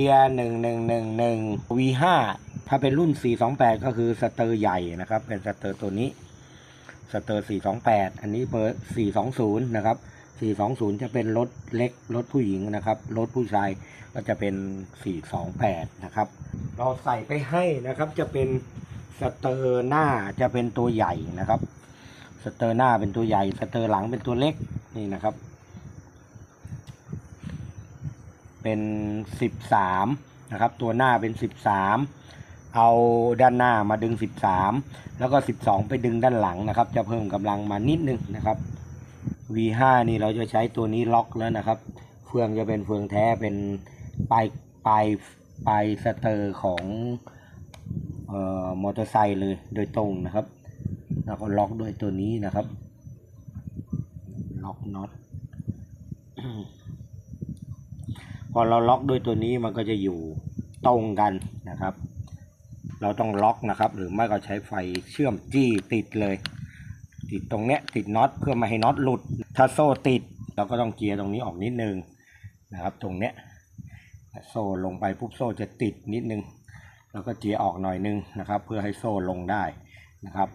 เกียร์หนึ่งหนึ่งหนึ่งหนึ่ง V5 ถ้าเป็นรุ่น 428 ก็คือสเตอร์ใหญ่นะครับ เป็นสเตอร์ตัวนี้ สเตอร์ 428 อันนี้เบอร์ 420 นะครับ 420 จะเป็นรถเล็ก รถผู้หญิงนะครับ รถผู้ชายก็จะเป็น 428 นะครับ เราใส่ไปให้นะครับ จะเป็นสเตอร์หน้าจะเป็นตัวใหญ่นะครับ สเตอร์หน้าเป็นตัวใหญ่ สเตอร์หลังเป็นตัวเล็ก นี่นะครับ เป็น 13 นะครับ ตัวหน้าเป็น 13 เอาด้านหน้ามาดึง 13 แล้วก็ 12 ไปดึงด้านหลังนะครับ จะเพิ่มกำลังมานิดนึงนะครับ V5 นี่เราจะใช้ตัวนี้ล็อกแล้วนะครับ เฟืองจะเป็นเฟืองแท้เป็นปลายปลายปลายสเตอร์ของเอ่อมอเตอร์ไซค์เลยโดยตรงนะครับ แล้วก็ล็อกด้วยตัวนี้นะครับ ล็อกน็อต พอเราล็อกด้วยตัวนี้มันก็จะอยู่ตรงกันนะครับ เราต้องล็อกนะครับ หรือไม่ก็ใช้ไฟเชื่อมจี้ติดเลย ติดตรงเนี้ยติดน็อตเพื่อไม่ให้น็อตหลุด ถ้าโซ่ติดเราก็ต้องเจียร์ตรงนี้ออกนิดนึงนะครับ ตรงเนี้ยโซ่ลงไปปุ๊บโซ่จะติดนิดนึง แล้วก็เจียร์ออกหน่อยนึงนะครับ เพื่อให้โซ่ลงได้นะครับ